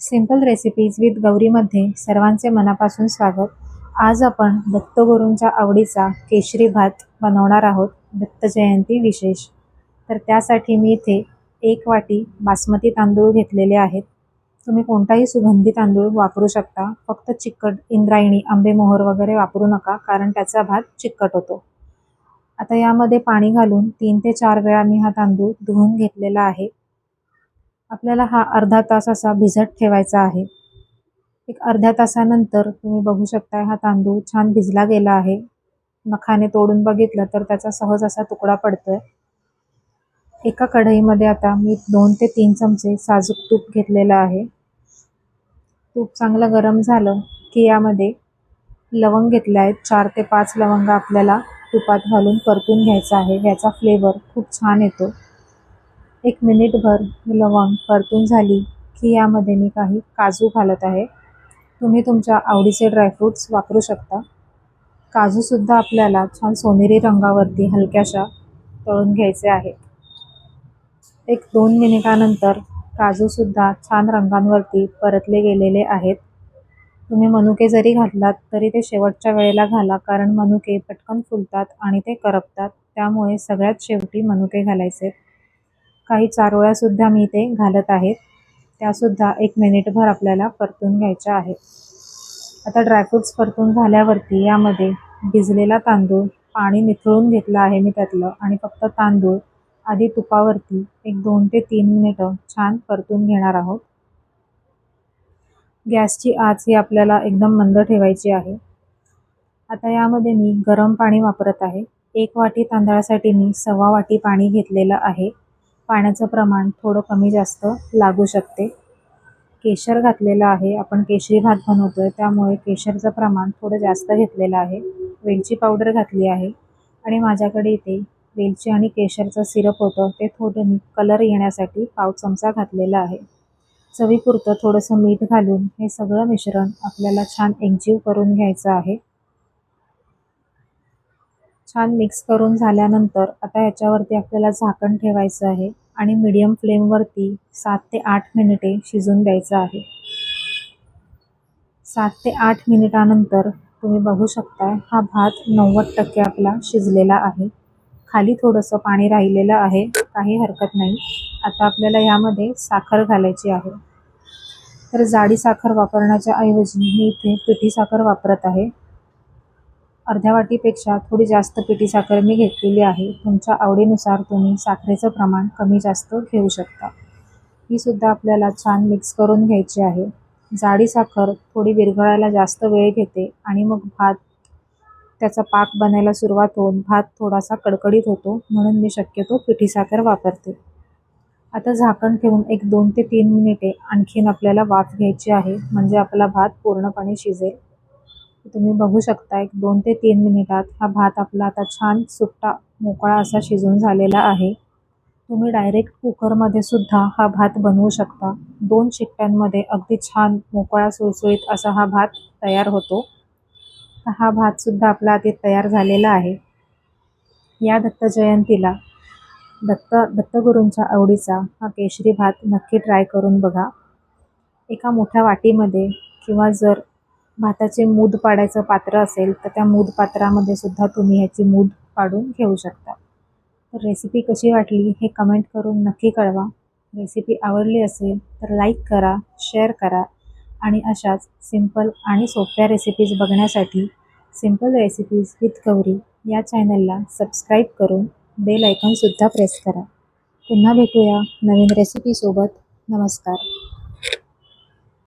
Simple recipes with गौरीमध्ये सर्वांचे मनापासून स्वागत. आज आपण दत्तगुरूंच्या आवडीचा केशरी भात बनवणार आहोत दत्त जयंती विशेष. तर त्यासाठी मी इथे एक वाटी बासमती तांदूळ घेतलेले आहेत. तुम्ही कोणताही सुगंधी तांदूळ वापरू शकता. फक्त चिकट इंद्रायणी आंबेमोहर वगैरे वापरू नका कारण त्याचा भात चिकट होतो. आता यामध्ये पाणी घालून तीन ते चार वेळा मी हा तांदूळ धुवून घेतलेला आहे. आपल्याला हा अर्धा तास असा भिजत ठेवायचा आहे. एक अर्ध्या तासानंतर तुम्ही बघू शकता हा तांदूळ छान भिजला गेला आहे. नखाने तोडून बघितलं तर त्याचा सहज असा तुकडा पडतोय. एका कढईमध्ये आता मी दोन ते तीन चमचे साजूक तूप घेतलेलं आहे. तूप चांगलं गरम झालं की यामध्ये लवंग घेतले आहेत चार ते पाच लवंग आपल्याला तुपात घालून परतून घ्यायचा आहे. याचा फ्लेवर खूप छान येतो. एक मिनिटभर लवंग परतून झाली की यामध्ये मी काही काजू घालत आहे. तुम्ही तुमच्या आवडीचे ड्रायफ्रूट्स वापरू शकता. काजूसुद्धा आपल्याला छान सोनेरी रंगावरती हलक्याशा तळून घ्यायचे आहे एक दोन मिनिटानंतर काजूसुद्धा छान रंगांवरती परतले गेलेले आहेत. तुम्ही मनुके जरी घातलात तरी ते शेवटच्या वेळेला घाला कारण मनुके पटकन फुलतात आणि ते करपतात. त्यामुळे सगळ्यात शेवटी मनुके घालायचे. काही चारोळ्यासुद्धा मी ते घालत आहेत. त्यासुद्धा एक मिनिटभर आपल्याला परतून घ्यायच्या आहेत. आता ड्रायफ्रूट्स परतून झाल्यावरती यामध्ये भिजलेला तांदूळ पाणी निथळून घेतलं आहे मी त्यातलं आणि फक्त तांदूळ आधी तुपावरती एक दोन ते तीन मिनिटं छान परतून घेणार आहोत. गॅसची आच ही आपल्याला एकदम मंद ठेवायची आहे. आता यामध्ये मी गरम पाणी वापरत आहे. एक वाटी तांदळासाठी मी सव्वा वाटी पाणी घेतलेलं आहे. पाण्याचं प्रमाण थोडं कमी जास्त लागू शकते. केशर घातलेलं आहे. आपण केशरी भात बनवतो आहे त्यामुळे केशरचं प्रमाण थोडं जास्त घेतलेलं आहे. वेलची पावडर घातली आहे. आणि माझ्याकडे इथे वेलची आणि केशरचं सिरप होतं. ते थोडं मी कलर येण्यासाठी पाव चमचा घातलेला आहे. चवीपुरतं थोडंसं मीठ घालून हे सगळं मिश्रण आपल्याला छान एकजीव करून घ्यायचं आहे. छान मिक्स करून झाल्यानंतर आता ह्याच्यावरती आपल्याला झाकण ठेवायचं आहे आणि मीडियम फ्लेमवरती सात ते आठ मिनिटे शिजून द्यायचं आहे. सात ते आठ मिनिटानंतर तुम्ही बघू शकताय हा भात नव्वद टक्के आपला शिजलेला आहे. खाली थोडंसं पाणी राहिलेलं आहे काही हरकत नाही. आता आपल्याला यामध्ये साखर घालायची आहे. तर जाडी साखर वापरण्याच्या ऐवजी मी इथे पिठी साखर वापरत आहे. अर्ध्या वाटीपेक्षा थोडी जास्त पिठी साखर मी घेतलेली आहे. तुमच्या आवडीनुसार तुम्ही साखरेचं प्रमाण कमी जास्त घेऊ शकता. ही सुद्धा आपल्याला छान मिक्स करून घ्यायची आहे. जाडी साखर थोडी विरघळायला जास्त वेळ घेते आणि मग भात त्याचा पाक बनायला सुरुवात होऊन भात थोडासा कडकडीत होतो म्हणून मी शक्यतो पिठी साखर वापरते. आता झाकण ठेवून एक दोन ते तीन मिनिटे आणखीन आपल्याला वाफ घ्यायची आहे. म्हणजे आपला भात पूर्णपणे शिजेल. तुम्ही बघू शकता एक दोन ते तीन मिनिटात हा भात आपला आता छान सुट्टा मोकळा असा शिजून झालेला आहे. तुम्ही डायरेक्ट कुकरमध्ये सुद्धा हा भात बनवू शकता. दोन शिट्ट्यांमध्ये अगदी छान मोकळा सुळसुळीत असा हा भात तयार होतो. तर हा भातसुद्धा आपला आधी तयार झालेला आहे. या दत्त जयंतीला दत्त दत्तगुरूंच्या आवडीचा हा केशरी भात नक्की ट्राय करून बघा. एका मोठ्या वाटीमध्ये किंवा जर भाताचे मूद पाडायचं पात्र असेल तर त्या मूद पात्रामध्ये सुद्धा तुम्ही ह्याची मूद पाडून घेऊ शकता. तर रेसिपी कशी वाटली हे कमेंट करून नक्की कळवा. रेसिपी आवडली असेल तर लाईक करा शेअर करा. आणि अशाच सिंपल आणि सोप्या रेसिपीज बघण्यासाठी सिंपल रेसिपीज विथ गौरी या चॅनलला सबस्क्राईब करून बेल आयकॉनसुद्धा प्रेस करा. पुन्हा भेटूया नवीन रेसिपीसोबत नमस्कार.